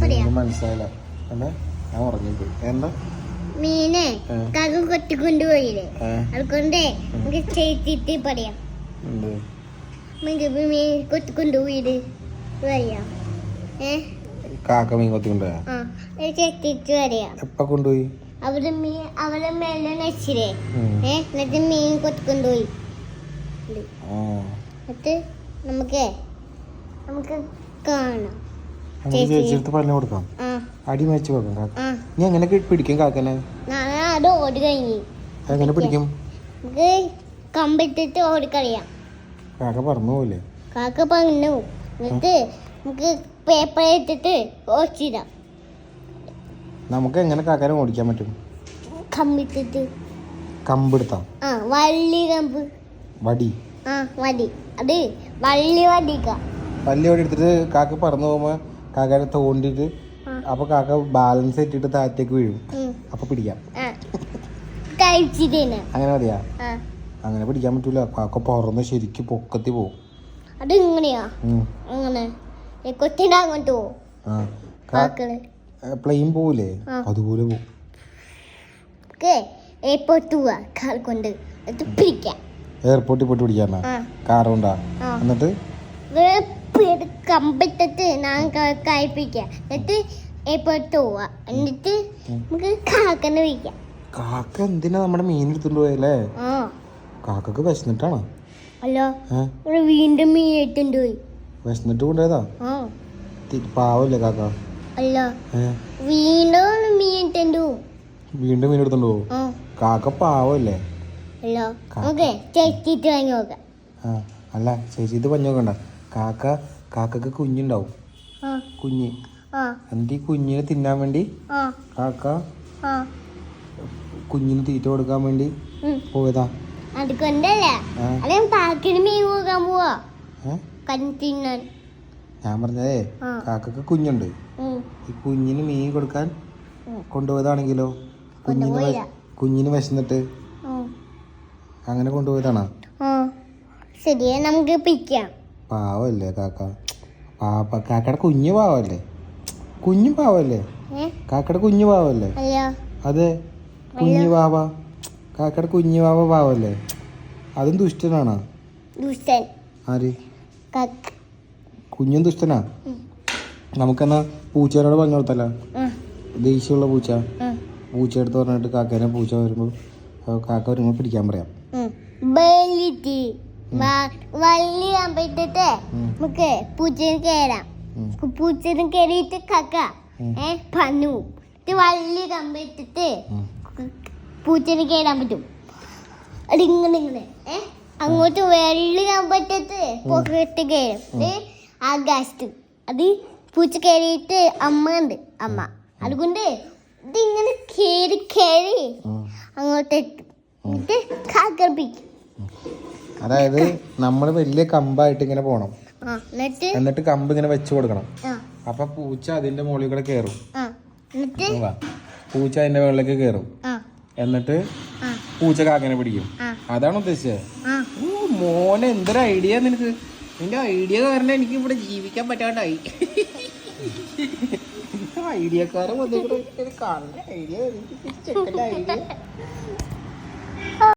മനസ്സിലായില്ല. എന്താ ഞാൻ ഉറങ്ങിപ്പോയി. എന്താ? മീനെ ഏ. കാക്ക കൊട്ടിക്കൊണ്ടുപോയില്ലേ? ഏ, അതുകൊണ്ട് നമുക്ക് ചേച്ചിട്ട് പറയാം മീൻ കൊട്ടിക്കൊണ്ടുപോയിട്ട് പറയാം. ഏ? കാക്ക മീൻ കൊത്തിക്കൊണ്ടുപോയാ എപ്പ കൊണ്ടുപോയി? അവിടെ മീൻ അവിടെ മേലെ ഉം. എന്നിട്ട് മീൻ കൊത്തിക്കൊണ്ടുപോയി. എന്നിട്ട് നമുക്ക് നമുക്ക് കാണാം. നമുക്ക് ചേച്ചി. ചേച്ചിയെടുത്ത് പറഞ്ഞു കൊടുക്കാം. അടി മേച്ച് വെക്കാം കാക്ക. നീ എങ്ങനെ പിടിക്കും കാക്കനെ? അത് ഓടി കഴിഞ്ഞു. എങ്ങനെ പിടിക്കും? നമുക്ക് കമ്പിട്ടിട്ട് ഓടിക്കളിയാം കാക്ക പറഞ്ഞു പോലെ കാക്ക പറഞ്ഞു എന്നിട്ട് നമുക്ക് പേപ്പർ ഇട്ടിട്ട് ഓടിച്ചിടാം നമുക്ക് എങ്ങനെ കാക്കനെ ഓടിക്കാൻ പറ്റും? കമ്പിട്ടിട്ട്. കമ്പെടുത്താം ആ വള്ളി കമ്പ്. വടി. ആ വടി. അത് വള്ളി വടിക്കാം വള്ളി വടി എടുത്തിട്ട് കാക്ക പറന്നു പോകുമ്പോ കാക്കനെ തോണ്ടിട്ട്. അപ്പൊ കാക്ക ബാലൻസ് ഇട്ടിട്ട് താഴത്തേക്ക് വീഴും. അപ്പൊ പിടിക്കാം. അങ്ങനെ അറിയാ അങ്ങനെ പിടിക്കാൻ പറ്റൂല. കാക്ക പറന്ന് ശരിക്ക് പൊക്കത്തി പോവും. അത് ഇങ്ങനെയാ അങ്ങനെ. അങ്ങോട്ട് പോവും. പ്ലെയിൻ പോവില്ലേ അതുപോലെ പോവും. എയർപോർട്ട് പോവാ. കാർ കൊണ്ട്. പിടിക്കാം. എയർപോർട്ടിൽ പോയിട്ട് പിടിക്കാന്നാ? കാറുണ്ടാ എന്നിട്ട്? വേപ്പിയത് കമ്പിട്ടിട്ട് ഞാൻ ക- കഴിപ്പിക്കാം. എന്നിട്ട് എപ്പോഴത്തെ പോവാ. എന്നിട്ട് നമുക്ക് കാക്കനെ വിളിക്കാം. കാക്ക എന്തിനാ നമ്മുടെ മീൻ എടുത്തോണ്ട് പോയല്ലേ? ആ. കാക്കക്ക് വിശന്നിട്ടാണോ? അല്ല. ഏ? ഇവിടെ വീണ്ടും മീൻ ഇട്ടുണ്ട് പോയി. വിശന്നിട്ട് കൊണ്ടുപോയതാ? ആ. തി- പാവല്ലേ കാക്ക? അല്ല. ഏ? വീണ്ടും മീൻ ഇട്ടുണ്ട് പോവും. വീണ്ടും മീൻ എടുത്തോണ്ട് പോവും? ആ. കാക്ക പാവല്ലേ? അല്ല. നമുക്ക് ചേച്ചിട്ട് വാങ്ങി നോക്കാം. ആ. അല്ല ചേച്ചി ഇത് പഞ്ഞോക്കണ്ട കാക്ക കാക്കക്ക് കുഞ്ഞുണ്ടാവും. കുഞ്ഞ്. എന്നിട്ട് ഈ കുഞ്ഞിനെ തിന്നാൻ വേണ്ടി? കാക്ക കുഞ്ഞിന് തീറ്റ കൊടുക്കാൻ വേണ്ടി. പോയതാ. ഞാൻ പറഞ്ഞതേ കാക്കക്ക് കുഞ്ഞുണ്ട്. ഈ കുഞ്ഞിന് മീൻ കൊടുക്കാൻ കൊണ്ടുപോയതാണെങ്കിലോ? കുഞ്ഞിന്. കുഞ്ഞിന് വിശന്നിട്ട് അങ്ങനെ കൊണ്ടുപോയതാണോ? ശരിയാ നമുക്ക് പിടിക്കാം പാവല്ലേ കാക്ക. പാപ്പ കാക്കയുടെ കുഞ്ഞു പാവല്ലേ? കുഞ്ഞു പാവല്ലേ? കാക്കയുടെ കുഞ്ഞു പാവല്ലേ? അതെ കുഞ്ഞു പാവ. കാക്കയുടെ കുഞ്ഞു പാവ പാവല്ലേ? അതും ദുഷ്ടനാണോ? ദുഷ്ടൻ. ആര്? കുഞ്ഞും ദുഷ്ടനാ. നമുക്കെന്നാ പൂച്ചേനോട് പറഞ്ഞു കൊടുത്തല്ല ദേഷ്യമുള്ള പൂച്ച? പൂച്ച എടുത്ത് പറഞ്ഞിട്ട് കാക്കേനെ പൂച്ച വരുമ്പോൾ കാക്ക വരുമ്പോൾ പിടിക്കാൻ പറയാം. വള്ളി കമ്പിട്ടിട്ട് നമുക്ക് പൂച്ചന് കയറാം. പൂച്ചന് കയറിയിട്ട് കക്ക. ഏ പന്നു. വള്ളി കമ്പിട്ടിട്ട്. പൂച്ചന് കയറാൻ പറ്റും. അതിങ്ങനെ ഇങ്ങനെ ഏ അങ്ങോട്ട് വെള്ളി കമ്പിട്ടിട്ട് പൊക്കിട്ട് കയറും ആകാശത്ത് അത് പൂച്ച കയറിയിട്ട് അമ്മ. ഉണ്ട് അമ്മ അതുകൊണ്ട് ഇതിങ്ങനെ കയറി കയറി. അങ്ങോട്ട് എത്തും. എന്നിട്ട് കാക്കർപ്പിക്കും അതായത് നമ്മൾ വലിയ കമ്പായിട്ട് ഇങ്ങനെ പോണം. എന്നിട്ട്? കമ്പ് ഇങ്ങനെ വെച്ചു കൊടുക്കണം. അപ്പൊ പൂച്ച അതിന്റെ മുകളിൽ കൂടെ കയറും പൂച്ച അതിന്റെ മുകളിലേക്ക് കയറും എന്നിട്ട് പൂച്ച കാക്കനെ പിടിക്കും. അതാണ് ഉദ്ദേശിച്ചത്. ഓ, മോനെ എന്തൊരു ഐഡിയ നിനക്ക്? നിന്റെ ഐഡിയ കാരണം എനിക്ക് ഇവിടെ ജീവിക്കാൻ പറ്റാണ്ടായി. ഐഡിയക്കാരൻ വന്നിട്ട് ഐഡിയ ഐഡിയ